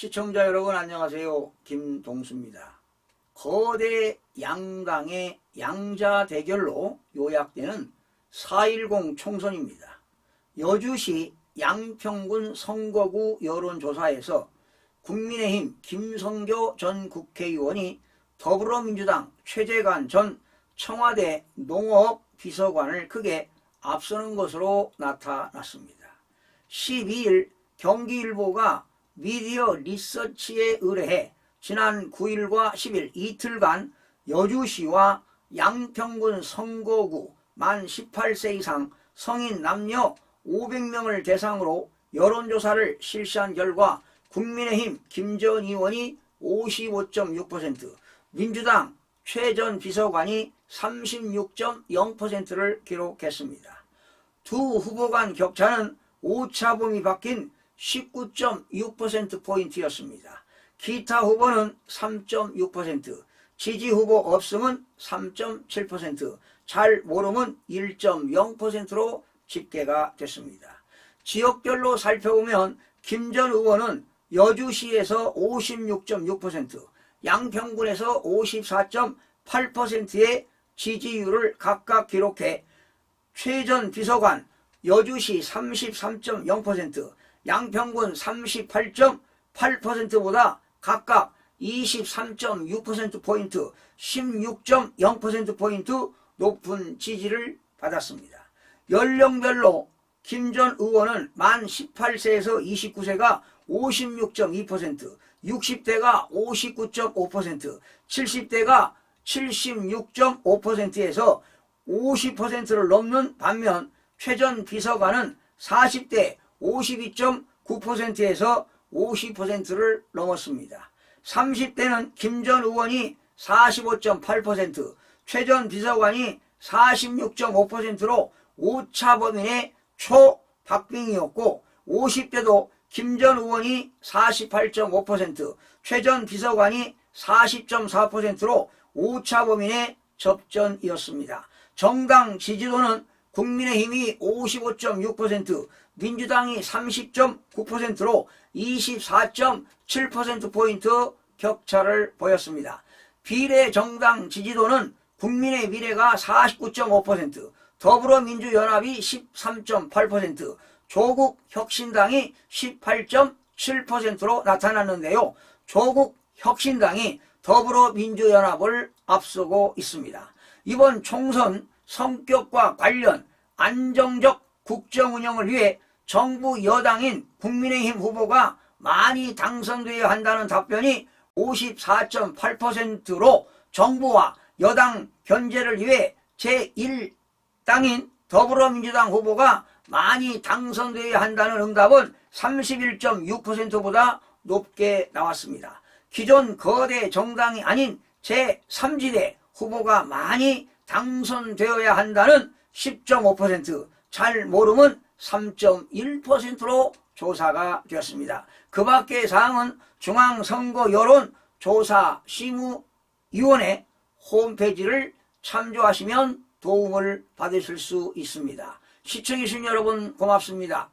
시청자 여러분 안녕하세요. 김동수입니다. 거대 양당의 양자 대결로 요약되는 4.10 총선입니다. 여주시 양평군 선거구 여론조사에서 국민의힘 김성교 전 국회의원이 더불어민주당 최재관 전 청와대 농업 비서관을 크게 앞서는 것으로 나타났습니다. 12일 경기일보가 미디어 리서치에 의뢰해 지난 9일과 10일 이틀간 여주시와 양평군 선거구 만 18세 이상 성인 남녀 500명을 대상으로 여론조사를 실시한 결과 국민의힘 김전 의원이 55.6%, 민주당 최 전 비서관이 36.0%를 기록했습니다. 두 후보 간 격차는 오차범위 바뀐 19.6%포인트였습니다. 기타 후보는 3.6%, 지지 후보 없음은 3.7%, 잘 모름은 1.0%로 집계가 됐습니다. 지역별로 살펴보면 김 전 의원은 여주시에서 56.6%, 양평군에서 54.8%의 지지율을 각각 기록해 최전 비서관 여주시 33.0%, 양평군 38.8%보다 각각 23.6%포인트, 16.0%포인트 높은 지지를 받았습니다. 연령별로 김 전 의원은 만 18세에서 29세가 56.2%, 60대가 59.5%, 70대가 76.5%에서 50%를 넘는 반면 최전 비서관은 40대 52.9%에서 50%를 넘었습니다. 30대는 김 전 의원이 45.8%, 최전 비서관이 46.5%로 오차 범인의 초박빙이었고 50대도 김 전 의원이 48.5%, 최전 비서관이 40.4%로 오차 범인의 접전이었습니다. 정당 지지도는 국민의힘이 55.6%, 민주당이 30.9%로 24.7%포인트 격차를 보였습니다. 비례 정당 지지도는 국민의 미래가 49.5%, 더불어민주연합이 13.8%, 조국 혁신당이 18.7%로 나타났는데요. 조국 혁신당이 더불어민주연합을 앞서고 있습니다. 이번 총선 성격과 관련 안정적 국정 운영을 위해 정부 여당인 국민의힘 후보가 많이 당선되어야 한다는 답변이 54.8%로 정부와 여당 견제를 위해 제1당인 더불어민주당 후보가 많이 당선되어야 한다는 응답은 31.6%보다 높게 나왔습니다. 기존 거대 정당이 아닌 제3지대 후보가 많이 당선되어야 한다는 10.5%, 잘 모름은 3.1%로 조사가 되었습니다. 그 밖의 사항은 중앙선거 여론 조사 심의위원회 홈페이지를 참조하시면 도움을 받으실 수 있습니다. 시청해주신 여러분 고맙습니다.